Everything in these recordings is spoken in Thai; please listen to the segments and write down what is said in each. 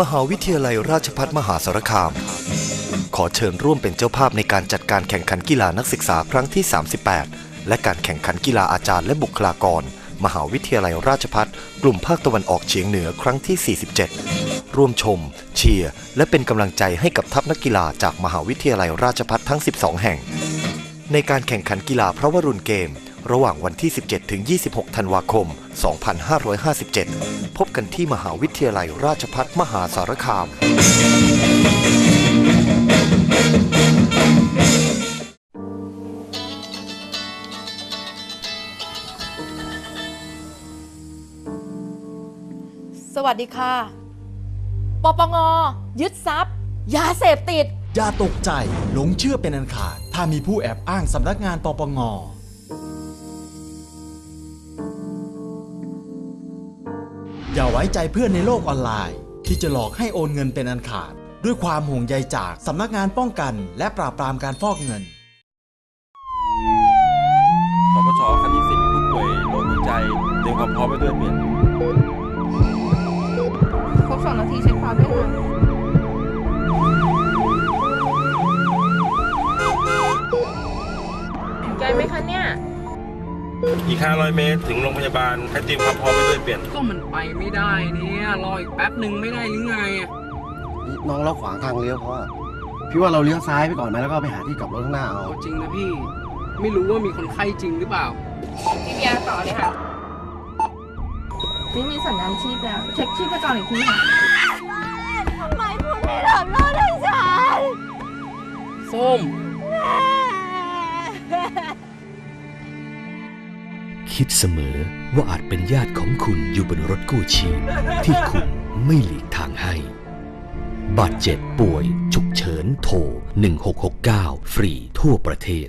มหาวิทยาลัยราชภัฏมหาสารคาม ขอเชิญร่วมเป็นเจ้าภาพในการจัดการแข่งขันกีฬานักศึกษาครั้งที่ 38 และการแข่งขันกีฬาอาจารย์และบุคลากร มหาวิทยาลัยราชภัฏกลุ่มภาคตะวันออกเฉียงเหนือครั้งที่ 47 ร่วมชม เชียร์ และเป็นกำลังใจให้กับทัพนักกีฬาจากมหาวิทยาลัยราชภัฏทั้ง 12 แห่ง ในการแข่งขันกีฬาพระวรุณเกม ระหว่างวันที่ 17 ถึง 26 ธันวาคม 2557 พบกันที่มหาวิทยาลัยราชภัฏมหาสารคามสวัสดีค่ะ ปปง ยึดทรัพย์ ยาเสพติด อย่าตกใจ หลงเชื่อเป็นอันขาด ถ้ามีผู้แอบอ้างสำนักงานปปง ไว้ใจเพื่อนในโลกออนไลน์ ที่จะหลอกให้โอนเงินเป็นอันขาด ด้วยความห่วงใยจากสำนักงานป้องกัน และปราบปรามการฟอกเงินปปชคันที่สิบผู้ป่วยโรคหัวใจเตรียมความพร้อมไปด้วยเปลี่ยนครบสองนาทีเช็คความด้วยค่ะไกลไหมคะเนี่ย อีก 500 เมตร ถึงโรงพยาบาลให้เตรียมความพร้อมไปด้วยเปลี่ยน ก็มันไปไม่ได้เนี่ยรออีกแป๊บหนึ่งไม่ได้หรือไงอะน้องเราขวางทางเลี้ยวเพราะว่าพี่ว่าเราเลี้ยวซ้ายไปก่อนไหมแล้วก็ไปหาที่กลับรถข้างหน้าเอา เอาจริงนะพี่ ไม่รู้ว่ามีคนไข้จริงหรือเปล่า พี่เบียร์ต่อเลยค่ะ นี่มีสัญญาณชีพแล้ว เช็คชีพจรอีกทีค่ะ ทำไมคุณไม่ทำโทษให้ฉัน ส้ม คิดเสมอว่าอาจเป็นญาติของคุณอยู่บนรถกู้ชีพที่คุณไม่หลีกทางให้ บาดเจ็บป่วย ฉุกเฉินโทร 1669 ฟรีทั่วประเทศ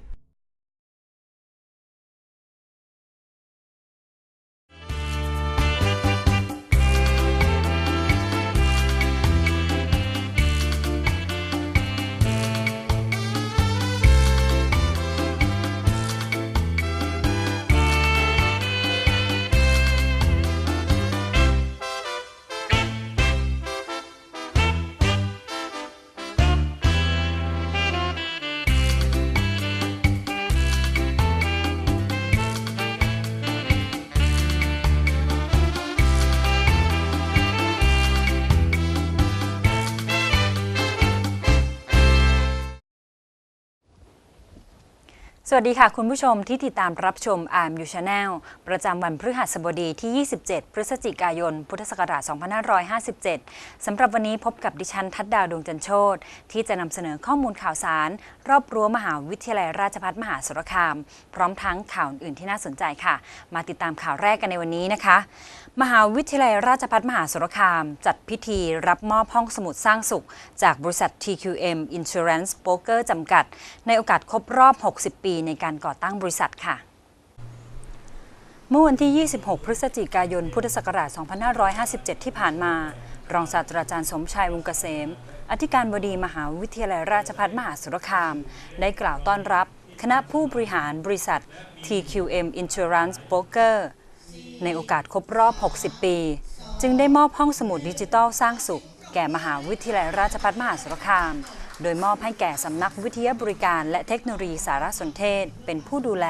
สวัสดีค่ะ คุณผู้ชมที่ติดตามรับชม Arm You Channel ประจำวันพฤหัสบดีที่ 27 พฤศจิกายน พุทธศักราช 2557 สำหรับวันนี้พบกับดิฉันทัดดาวดวงจันโชตที่จะนำเสนอข้อมูลข่าวสาร รอบรั้วมหาวิทยาลัยราชภัฏมหาสารคาม พร้อมทั้งข่าวอื่นที่น่าสนใจค่ะ มาติดตามข่าวแรกกันในวันนี้นะคะ มหาวิทยาลัยราชภัฏมหาสารคาม จัดพิธีรับมอบห้องสมุดสร้างสุข จากบริษัท TQM Insurance Broker จำกัด ในโอกาสครบรอบ 60 ปีในการก่อตั้งบริษัทค่ะ เมื่อวันที่ 26 พฤศจิกายน พุทธศักราช 2557 ที่ผ่านมา รองศาสตราจารย์สมชายวงเกษม อธิการบดีมหาวิทยาลัยราชภัฏมหาสารคาม ได้กล่าวต้อนรับ คณะผู้บริหารบริษัท TQM Insurance Broker ในโอกาสครบรอบ 60 ปี จึงได้มอบห้องสมุดดิจิทัลสร้างสุข แก่มหาวิทยาลัยราชภัฏมหาสารคาม โดยมอบให้แก่สำนักวิทยาบริการและเทคโนโลยีสารสนเทศเป็นผู้ดูแล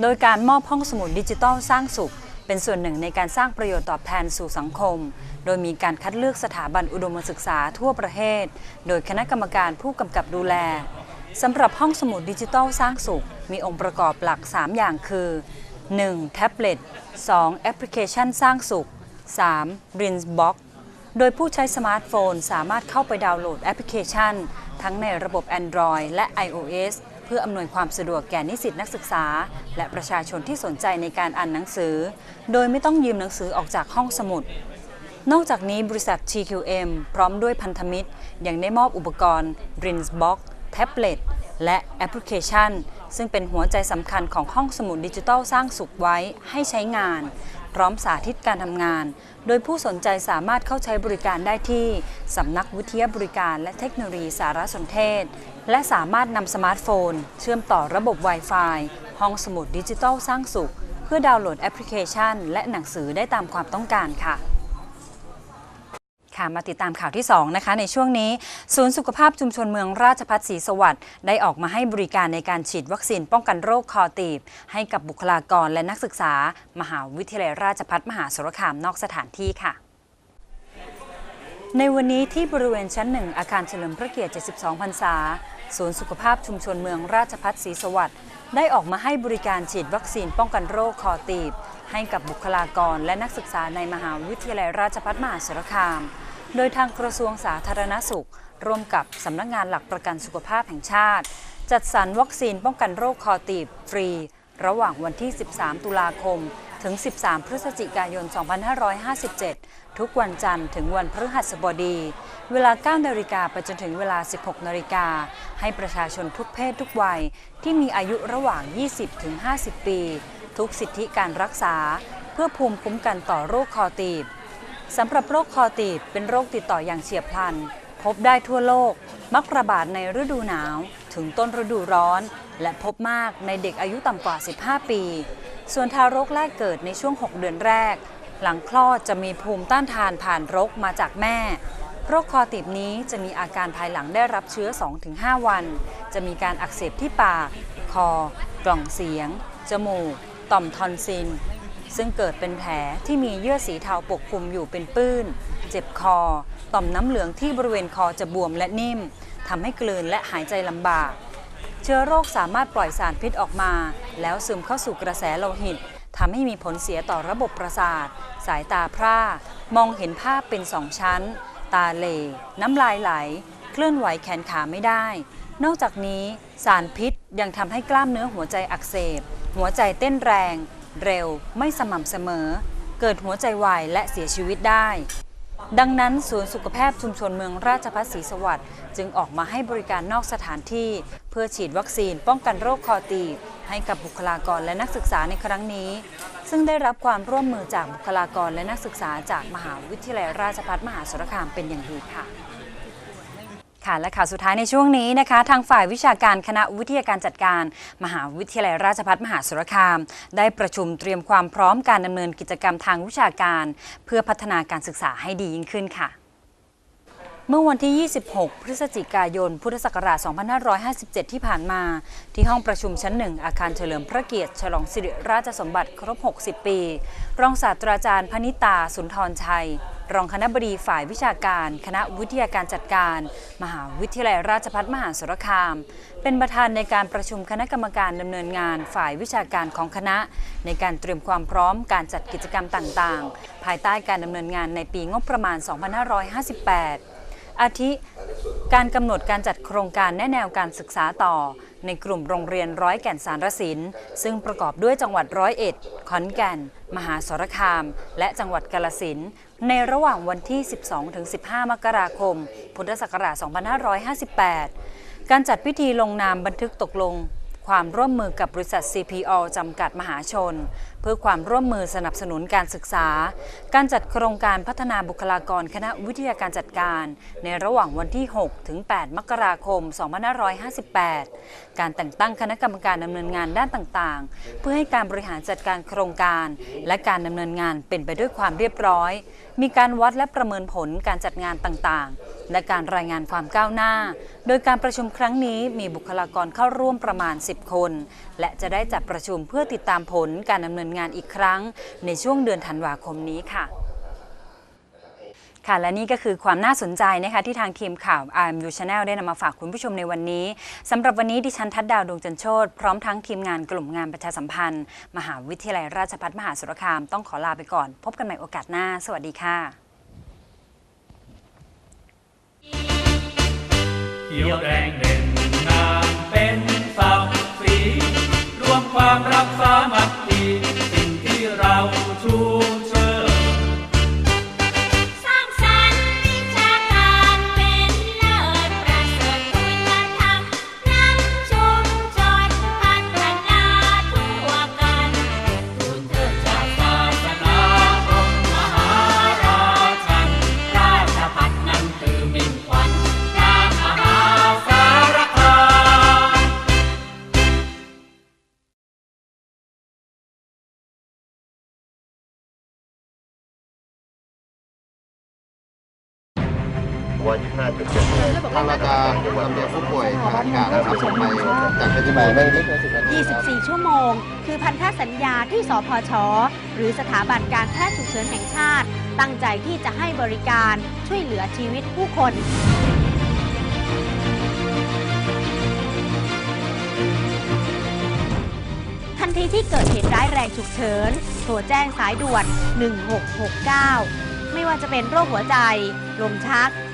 โดยการมอบห้องสมุดดิจิทัลสร้างสุข เป็นส่วนหนึ่งในการสร้างประโยชน์ตอบแทนสู่สังคม โดยมีการคัดเลือกสถาบันอุดมศึกษาทั่วประเทศ โดยคณะกรรมการผู้กำกับดูแลสำหรับห้องสมุดดิจิทัลสร้างสุข มีองค์ประกอบหลัก 3 อย่างคือ 1. แท็บเล็ต 2. แอปพลิเคชันสร้างสุข 3. r i n s Box โดยผู้ใช้สมาร์ทโฟนสามารถเข้าไปดาวน์โหลดแอปพลิเคชัน ทั้งในระบบ Android และ iOS เพื่ออำนวยความสะดวกแก่นิสิตนักศึกษา และประชาชนที่สนใจในการอ่านหนังสือ โดยไม่ต้องยืมหนังสือออกจากห้องสมุด นอกจากนี้บริษัท TQM พร้อมด้วยพันธมิตร ยังได้มอบอุปกรณ์ r i n s Box แท็บเล็ตและแอปพลิเคชัน ซึ่งเป็นหัวใจสำคัญของห้องสมุดดิจิทัลสร้างสุขไว้ให้ใช้งาน พร้อมสาธิตการทำงาน โดยผู้สนใจสามารถเข้าใช้บริการได้ที่สำนักวิทยาบริการและเทคโนโลยีสารสนเทศ และสามารถนำสมาร์ทโฟน เชื่อมต่อระบบ Wi-Fi ห้องสมุดดิจิทัลสร้างสุข เพื่อดาวน์โหลดแอปพลิเคชัน และหนังสือได้ตามความต้องการค่ะ ค่ะมาติดตามข่าวที่2นะคะในช่วงนี้ ศูนย์สุขภาพชุมชนเมืองราชพัฒศรีสวัสดิ์ได้ออกมาให้บริการในการฉีดวัคซีนป้องกันโรคคอตีบ ให้กับบุคลากรและนักศึกษา มหาวิทยาลัยราชพัฒมหาสารคามนอกสถานที่ค่ะในวันนี้ที่บริเวณชั้นหนึ่งอาคารเฉลิมพระเกียรติ 72 พรรษา ศูนย์สุขภาพชุมชนเมืองราชพัฒศรีสวัสดิ์ได้ออกมาให้บริการฉีดวัคซีนป้องกันโรคคอตีบ ให้กับบุคลากรและนักศึกษาในมหาวิทยาลัยราชภัฏมหาสารคาม โดยทางกระทรวงสาธารณสุข ร่วมกับสำนักงานหลักประกันสุขภาพแห่งชาติ จัดสรรวัคซีนป้องกันโรคคอตีบฟรี ระหว่างวันที่ 13 ตุลาคม ถึง 13 พฤศจิกายน 2557 ทุกวันจันทร์ถึงวันพฤหัสบดี เวลา 9 นาฬิกาไปจนถึงเวลา 16 นาฬิกา ให้ประชาชนทุกเพศทุกวัย ที่มีอายุระหว่าง 20 ถึง 50 ปี ทุกสิทธิการรักษา เพื่อภูมิคุ้มกันต่อโรคคอตีบ สำหรับโรคคอตีบเป็นโรคติดต่ออย่างเฉียบพลัน พบได้ทั่วโลก มักระบาดในฤดูหนาว ถึงต้นฤดูร้อน และพบมากในเด็กอายุต่ำกว่า 15 ปี ส่วนทารกแรกเกิดในช่วง 6 เดือนแรก หลังคลอดจะมีภูมิต้านทานผ่านรกมาจากแม่ โรคคอตีบนี้จะมีอาการภายหลังได้รับเชื้อ 2-5 วัน จะมีการอักเสบที่ปาก คอ กล่องเสียง จมูก ต่อมทอนซิล ซึ่งเกิดเป็นแผลที่มีเยื่อสีเทาปกคลุมอยู่เป็นปื้น เจ็บคอ ต่อมน้ำเหลืองที่บริเวณคอจะบวมและนิ่มทำให้กลืนและหายใจลำบาก เชื้อโรคสามารถปล่อยสารพิษออกมา แล้วซึมเข้าสู่กระแสโลหิตทำให้มีผลเสียต่อระบบประสาท สายตาพร่า มองเห็นภาพเป็นสองชั้น ตาเหลน้ำลายไหล เคลื่อนไหวแขนขาไม่ได้ นอกจากนี้สารพิษยังทำให้กล้ามเนื้อหัวใจอักเสบ หัวใจเต้นแรง เร็ว ไม่สม่ำเสมอ เกิดหัวใจวายและเสียชีวิตได้ ดังนั้นศูนย์สุขภาพชุมชนเมืองราชพัฒศรีสวัสดิ์จึงออกมาให้บริการนอกสถานที่ เพื่อฉีดวัคซีนป้องกันโรคคอตีบให้กับบุคลากรและนักศึกษาในครั้งนี้ ซึ่งได้รับความร่วมมือจากบุคลากรและนักศึกษาจากมหาวิทยาลัยราชภัฏมหาสารคามเป็นอย่างดีค่ะ ค่ะและข่าวสุดท้ายในช่วงนี้นะคะ ทางฝ่ายวิชาการคณะวิทยาการจัดการ มหาวิทยาลัยราชภัฏมหาสารคาม ได้ประชุมเตรียมความพร้อมการดำเนินกิจกรรมทางวิชาการ เพื่อพัฒนาการศึกษาให้ดียิ่งขึ้นค่ะเมื่อวันที่ 26 พฤศจิกายน พุทธศักราช 2557 ที่ผ่านมา ที่ห้องประชุมชั้นหนึ่งอาคารเฉลิมพระเกียรติฉลองสิริราชสมบัติครบ 60 ปี รองศาสตราจารย์พนิตาสุนทรชัย รองคณะบดีฝ่ายวิชาการ คณะวิทยาการจัดการ มหาวิทยาลัยราชภัฏมหาสารคาม เป็นประธานในการประชุมคณะกรรมการดำเนินงาน ฝ่ายวิชาการของคณะ ในการเตรียมความพร้อมการจัดกิจกรรมต่างๆ ภายใต้การดำเนินงานในปีงบประมาณ 2558 อาทิ การกำหนดการจัดโครงการแนะแนวการศึกษาต่อในกลุ่มโรงเรียนร้อยแก่นสารสิน ซึ่งประกอบด้วยจังหวัดร้อยเอ็ด ขอนแก่น มหาสารคาม และจังหวัดกาลสิน ในระหว่างวันที่ 12-15 มกราคม พุทธศักราช 2558 การจัดพิธีลงนามบันทึกตกลง ความร่วมมือกับบริษัท CPO จำกัดมหาชน เพื่อความร่วมมือสนับสนุนการศึกษา การจัดโครงการพัฒนาบุคลากรคณะวิทยาการจัดการ ในระหว่างวันที่ 6 ถึง 8 มกราคม 2558 การแต่งตั้งคณะกรรมการดำเนินงานด้านต่างๆ เพื่อให้การบริหารจัดการโครงการ และการดำเนินงานเป็นไปด้วยความเรียบร้อย มีการวัดและประเมินผลการจัดงานต่างๆ และการรายงานความก้าวหน้า โดยการประชุมครั้งนี้มีบุคลากรเข้าร่วมประมาณ 10 คน และจะได้จัดประชุมเพื่อติดตามผลการดำเนินงานอีกครั้ง ในช่วงเดือนธันวาคมนี้ค่ะค่ะและนี่ก็คือความน่าสนใจนะคะที่ทางทีมข่าว RMU Channel ได้นำมาฝากคุณผู้ชมในวันนี้สำหรับวันนี้ดิฉันทัดดาวดวงจันโชตพร้อมทั้งทีมงานกลุ่มงานประชาสัมพันธ์ มหาวิทยาลัยราชภัฏมหาสารคามต้องขอลาไปก่อน พบกันใหม่โอกาสหน้า สวัสดีค่ะ ขียวแดงเด่นงามเป็นศักดิ์ศรีรวมความรักสามัคคีสิ่งที่เราชู ทางเราจะลำเลียงผู้ป่วยทางอากาศนะครับส่งไปจากเพชรบูรณ์ไม่ไม่เกินสิบนาที24 ชั่วโมง คือพันธสัญญาที่สพช หรือสถาบันการแพทย์ฉุกเฉินแห่งชาติ ตั้งใจที่จะให้บริการช่วยเหลือชีวิตผู้คนทันทีที่เกิดเหตุร้ายแรงฉุกเฉิน โทรแจ้งสายด่วน 1669 ไม่ว่าจะเป็นโรคหัวใจ ลมชัก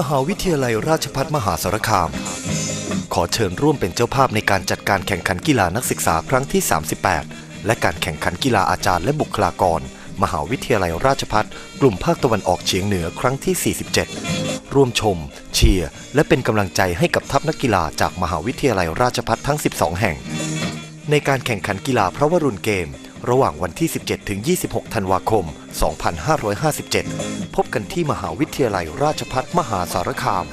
มหาวิทยาลัยราชภัฏมหาสารคาม ขอเชิญร่วมเป็นเจ้าภาพในการจัดการแข่งขันกีฬานักศึกษาครั้งที่ 38 และการแข่งขันกีฬาอาจารย์และบุคลากร มหาวิทยาลัยราชภัฏกลุ่มภาคตะวันออกเฉียงเหนือครั้งที่ 47 ร่วมชม เชียร์ และเป็นกำลังใจให้กับทัพนักกีฬาจากมหาวิทยาลัยราชภัฏทั้ง 12 แห่ง ในการแข่งขันกีฬาพระวรุณเกม ระหว่างวันที่ 17 ถึง 26 ธันวาคม 2557 พบกันที่มหาวิทยาลัยราชพัฒมหาสารคาม